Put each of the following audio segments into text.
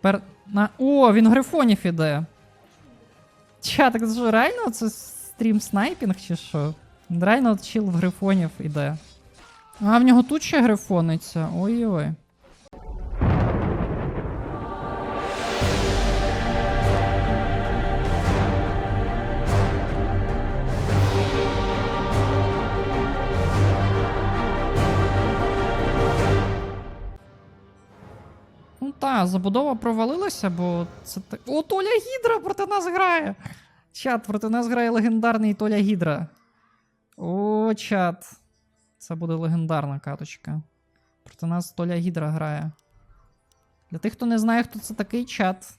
Тепер на. О, він грифонів іде. Ча, так це реально це стрім снайпінг чи що? Реально чіл в грифонів іде. А, в нього тут ще грифониться. Ой-ой. Та, забудова провалилася, бо це так. О, Толя Гідра проти нас грає! Чат, проти нас грає легендарний Толя Гідра. О, чат. Це буде легендарна каточка. Проти нас Толя Гідра грає. Для тих, хто не знає, хто це такий чат.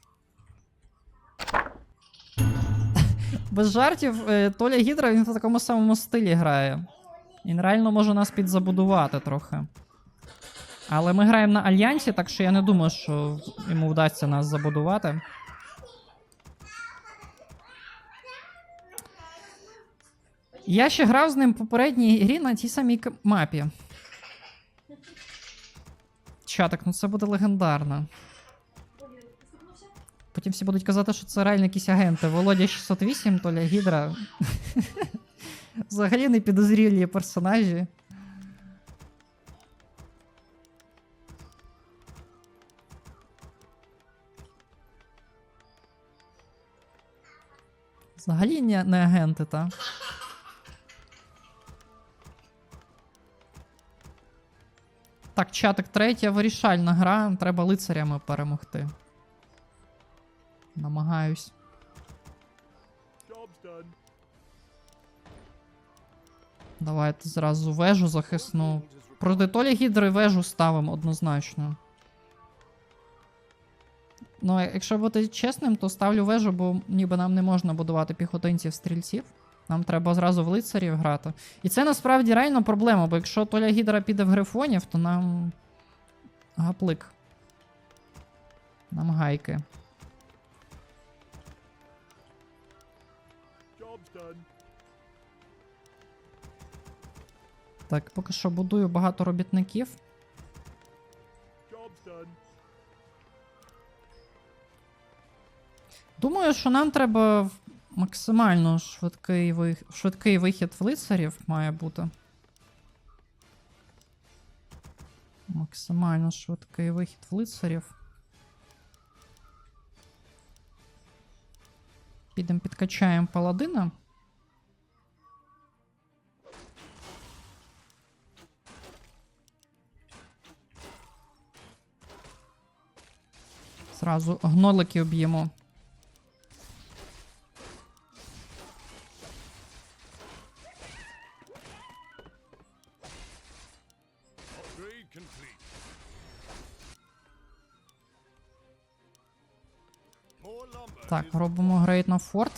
Без жартів, е, Толя Гідра він в такому самому стилі грає. Він реально може нас підзабудувати трохи. Але ми граємо на Альянсі, так що я не думаю, що йому вдасться нас забудувати. Я ще грав з ним в попередній грі на тій самій мапі. Чатик, ну це буде легендарно. Потім всі будуть казати, що це реально якісь агенти. Володя 608, Толя Гідра. Взагалі не підозрілі персонажі. Взагалі не, не агенти, та. Так, чатик, третя вирішальна гра. Треба лицарями перемогти. Намагаюсь. Давайте зразу вежу захисну. Проти Толі Гідри вежу ставимо однозначно. Ну, якщо бути чесним, то ставлю вежу, бо ніби нам не можна будувати піхотинців стрільців. Нам треба зразу в лицарів грати. І це насправді реально проблема, бо якщо Толя Гідра піде в грифонів, то нам. Гаплик. Нам гайки. Так, поки що будую багато робітників. Думаю, що нам треба максимально швидкий, вих... швидкий вихід в лицарів має бути. Максимально швидкий вихід в лицарів. Підемо підкачаємо паладина. Зразу гнолики об'ємо. Форт.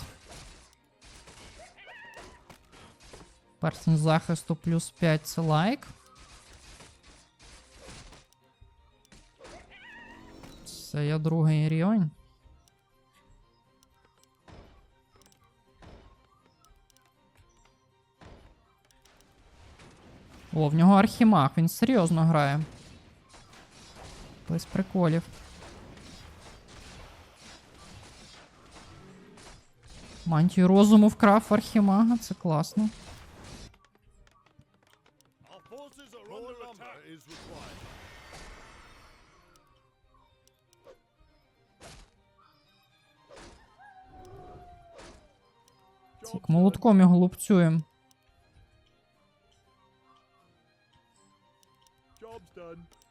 Персень захисту плюс 5 це лайк. Це я другий рівень. О, в нього архімаг, він серйозно грає. Без приколів. Мантію розуму вкрав архімага, це класно. Так, молотком його лупцюємо. Job's done.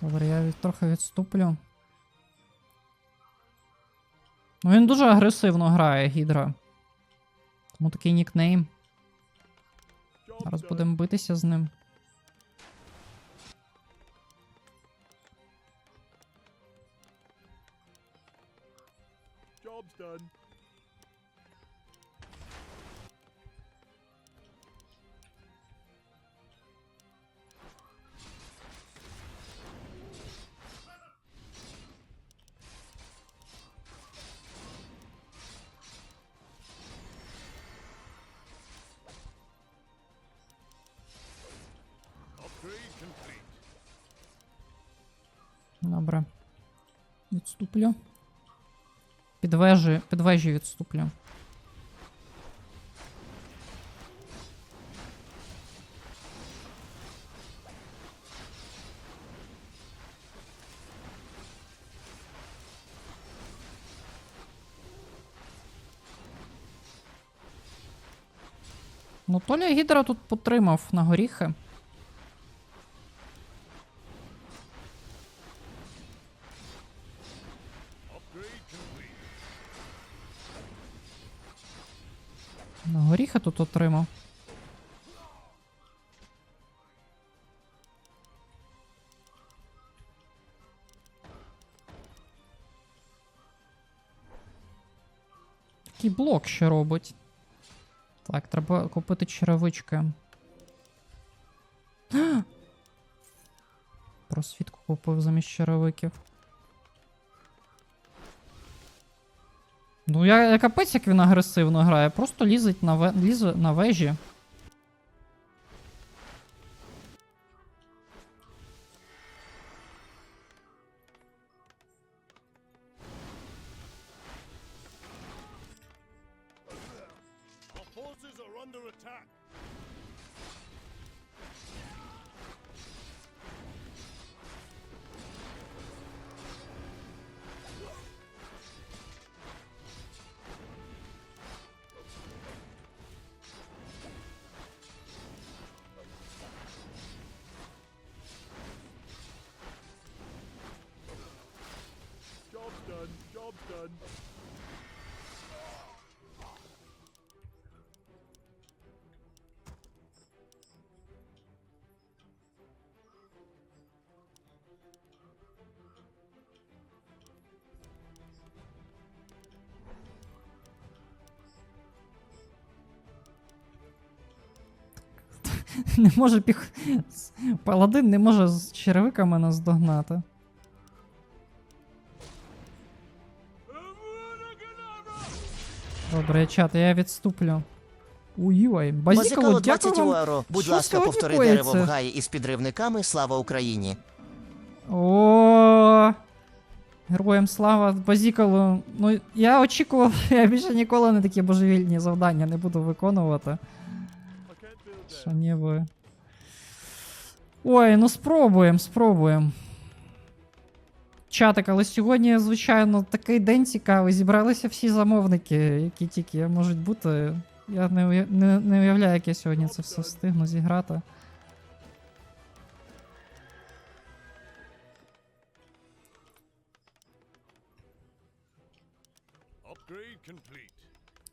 Добре, я від, трохи відступлю. Ну він дуже агресивно грає, Гідра. Тому такий нікнейм. Зараз будемо битися з ним. Job's done. Відступлю. Під вежі, під вежі відступлю. Ну, Толя Гідра тут потримав на горіхи. Тут отримав. Такий блок ще робить. Так, треба купити черевички. Просвітку купив замість черевиків. Ну, я, я капець, як він агресивно грає, просто лізить на, ве, лізе на вежі. Done. Не може піх. Паладин не може з черевиками наздогнати. Добре, чат, я відступлю. Ой-ой, базікало, дякую вам. євро. Будь Що ласка, повтори коїться? дерево в гаї із підривниками. Слава Україні! О, Героям слава Базікалу. Ну, я очікував, я більше ніколи не такі божевільні завдання не буду виконувати. Що ви. Ой, ну спробуємо, спробуємо. Чатик, але сьогодні, звичайно, такий день цікавий. Зібралися всі замовники, які тільки можуть бути. Я не, не, не уявляю, як я сьогодні це все встигну зіграти.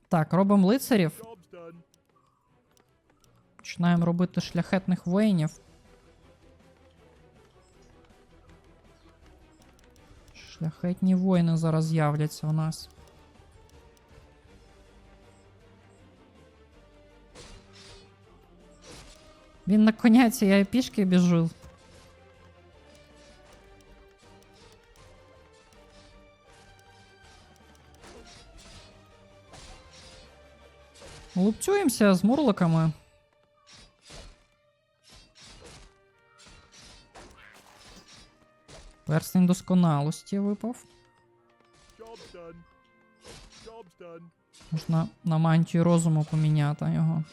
Так, робимо лицарів. Починаємо робити шляхетних воїнів. Шляхетні воїни зараз з'являться у нас. Він на коняці, я і пішки біжу. Лупцюємося з мурликами. Перстень досконалості випав. Можна на мантію розуму поміняти його.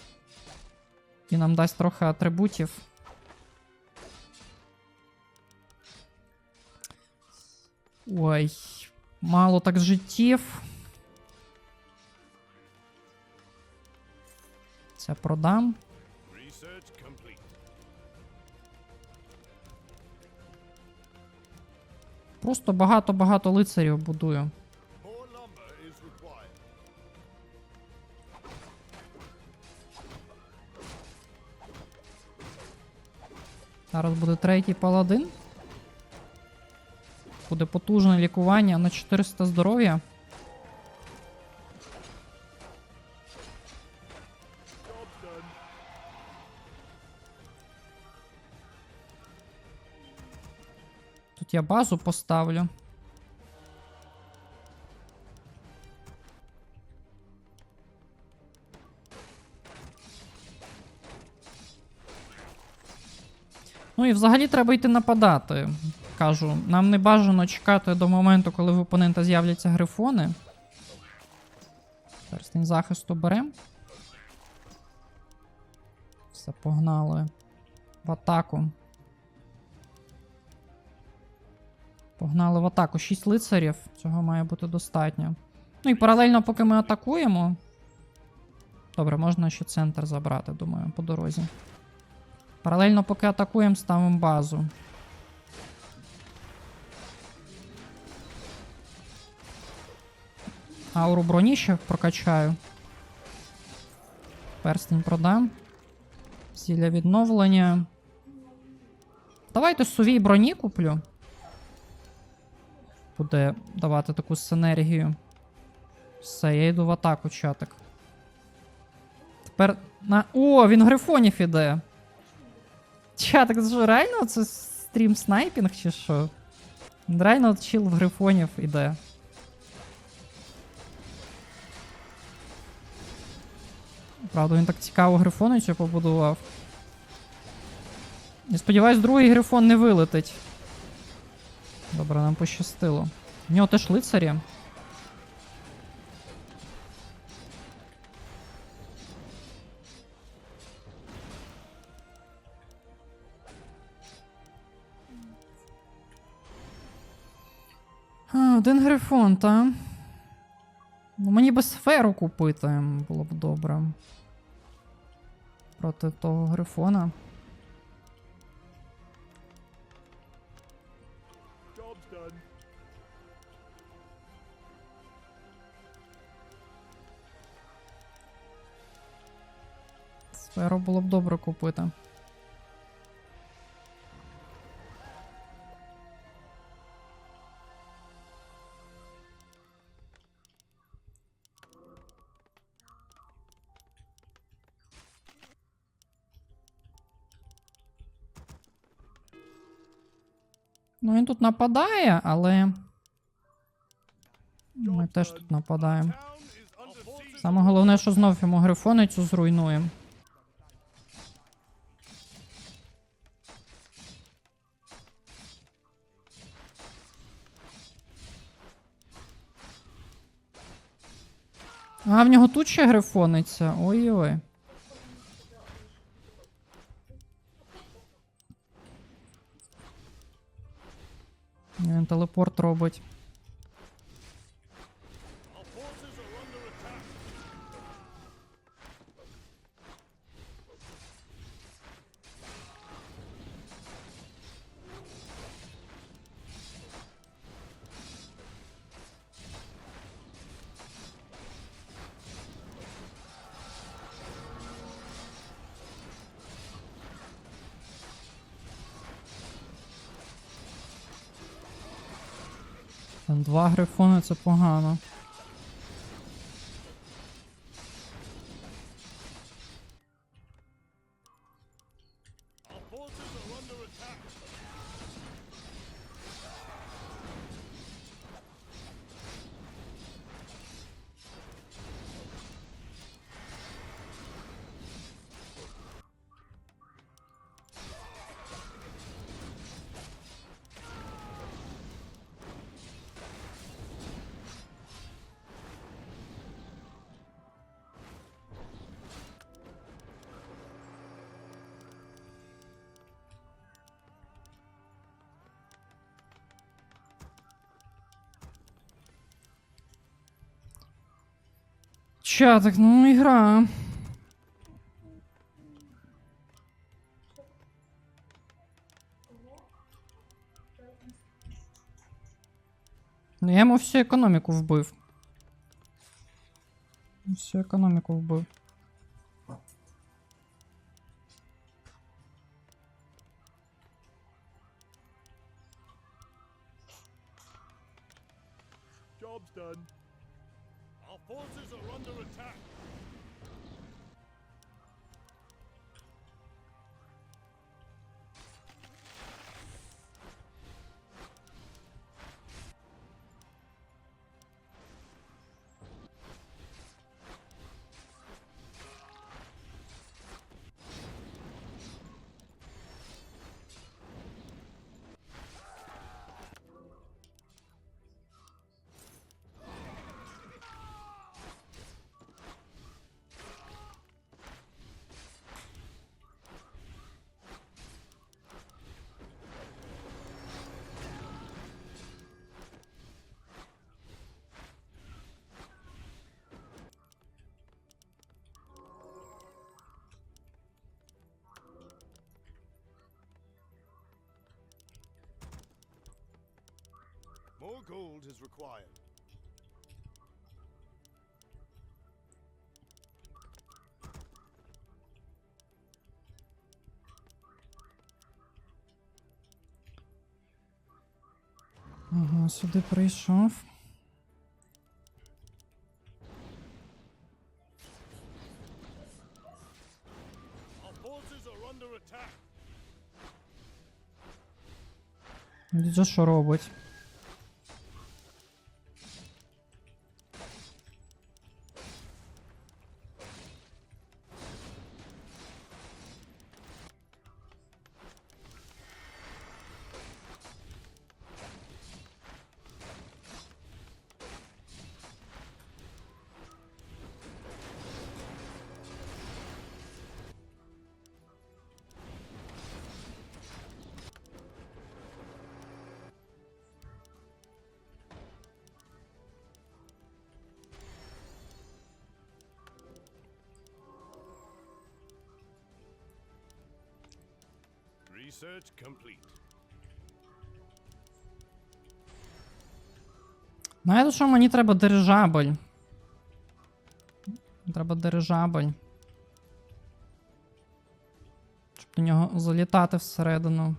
І нам дасть трохи атрибутів. Ой, мало так життів. Це продам. Просто багато-багато лицарів будую. Зараз буде третій паладин. Буде потужне лікування на 400 здоров'я. Я базу поставлю. Ну і взагалі треба йти нападати. Кажу, нам не бажано чекати до моменту, коли в опонента з'являться грифони. Перстень захисту берем. Все, погнали. В атаку. Погнали в атаку. Шість лицарів. Цього має бути достатньо. Ну і паралельно, поки ми атакуємо. Добре, можна ще центр забрати, думаю, по дорозі. Паралельно, поки атакуємо, ставимо базу. Ауру броні ще прокачаю. Перстень продам. Зілля відновлення. Давайте сувій броні куплю. Буде давати таку синергію. Все, я йду в атаку, чатик. Тепер на. О, він грифонів іде. Чатик, це реально це стрім снайпінг чи що? Реально чил в грифонів іде. Правда, він так цікаво грифоницю побудував. І сподіваюсь, другий грифон не вилетить. Добре, нам пощастило. В нього теж лицарі. А, один грифон, та? Ну, мені би сферу купити було б добре. Проти того грифона. Сферу було б добре купити. Ну, він тут нападає, але. Ми теж тут нападаємо. Саме головне, що знов йому грифоницю зруйнуємо. А, в нього тут ще грифониться. Ой-ой. Він телепорт робить. Там два грифони це погано. Чатик, ну ігра. Ну, я йому всю економіку вбив. Всю економіку вбив. Job's done. Our forces are under attack. gold is required. Ага, сюди прийшов. Our forces are under attack. Дідьо що робить? Research complete. Знаєте, що мені треба дирижабль. Треба дирижабль. Щоб до нього залітати всередину.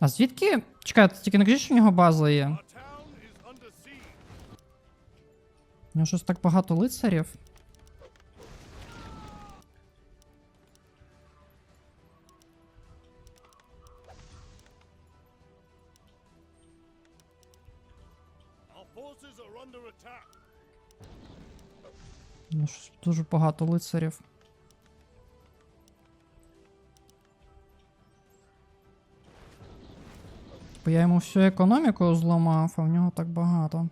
А звідки? Чекайте, тільки не кажіть, що в нього база є. У нього щось так багато лицарів. Багато лицарів. Бо я йому всю економіку зламав, а в нього так багато.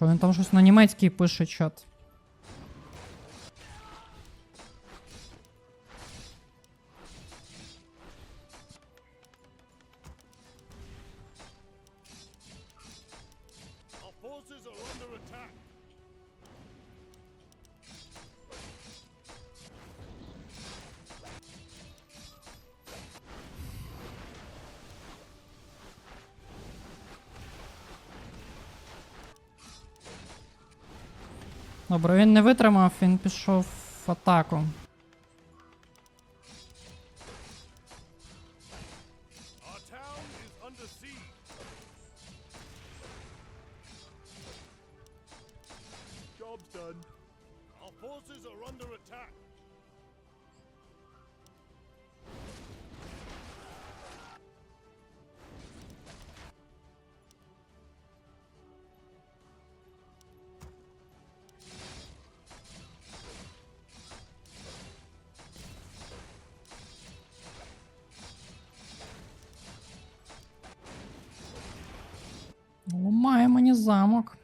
Що він там щось на німецький пише чат. Добре, він не витримав, він пішов в атаку. Мені замок.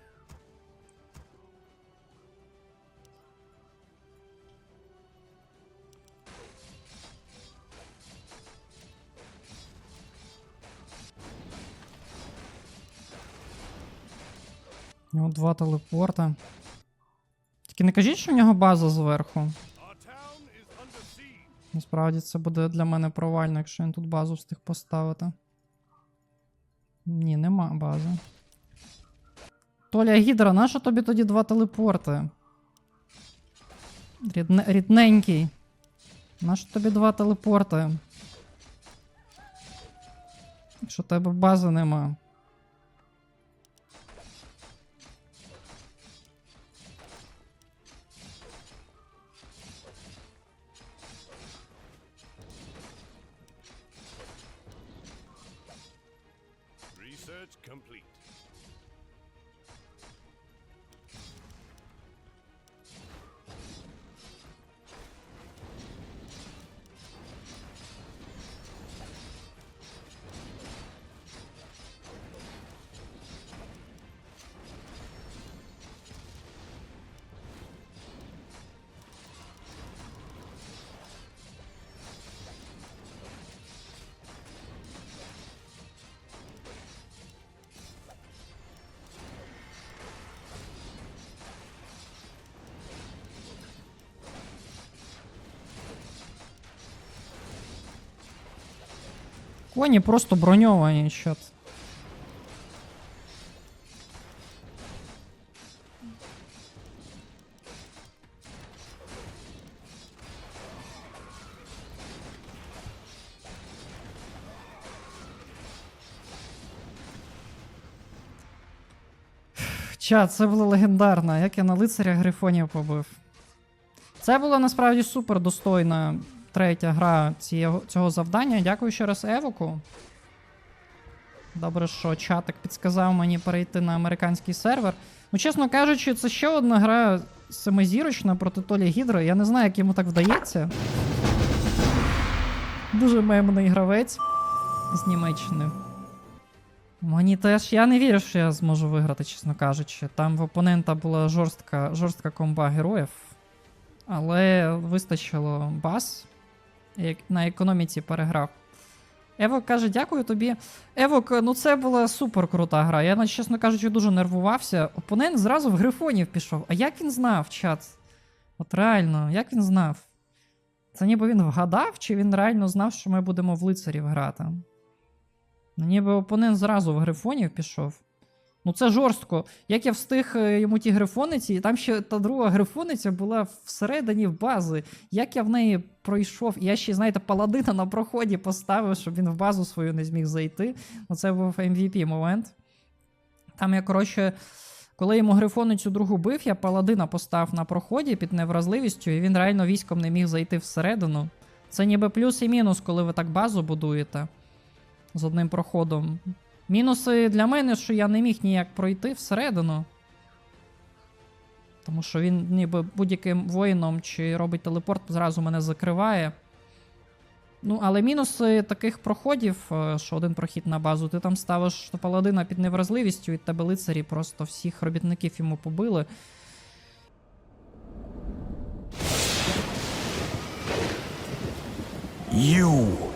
У нього два телепорта. Тільки не кажіть, що в нього база зверху. Насправді це буде для мене провально, якщо він тут базу встиг поставити. Ні, нема бази. Толя Гідра, нащо тобі тоді два телепорти? Рідне, рідненький. Нащо тобі два телепорти? Якщо тебе бази нема. Коні просто броньовані, чат. Чат, це було легендарно, як я на лицаря грифонів побив. Це була насправді супер достойна третя гра цього, цього завдання. Дякую ще раз Евоку. Добре, що чатик підсказав мені перейти на американський сервер. Ну, чесно кажучи, це ще одна гра семизірочна проти Толі Гідро. Я не знаю, як йому так вдається. Дуже мемний гравець з Німеччини. Мені теж я не вірю, що я зможу виграти, чесно кажучи. Там в опонента була жорстка, жорстка комба героїв, але вистачило бас. На економіці переграв. Евок каже, дякую тобі. Евок, ну це була супер крута гра. Я, чесно кажучи, дуже нервувався. Опонент зразу в грифонів пішов. А як він знав, чат? От реально, як він знав? Це ніби він вгадав, чи він реально знав, що ми будемо в лицарів грати? Ну, ніби опонент зразу в грифонів пішов. Ну це жорстко. Як я встиг е, йому ті грифониці, і там ще та друга грифониця була всередині в бази. Як я в неї пройшов, і я ще, знаєте, паладина на проході поставив, щоб він в базу свою не зміг зайти. Ну це був MVP момент. Там я, коротше, коли йому грифоницю другу бив, я паладина постав на проході під невразливістю, і він реально військом не міг зайти всередину. Це ніби плюс і мінус, коли ви так базу будуєте з одним проходом. Мінуси для мене, що я не міг ніяк пройти всередину. Тому що він ніби будь-яким воїном чи робить телепорт, зразу мене закриває. Ну, але мінуси таких проходів, е, що один прохід на базу, ти там ставиш паладина під невразливістю, і тебе лицарі просто всіх робітників йому побили. You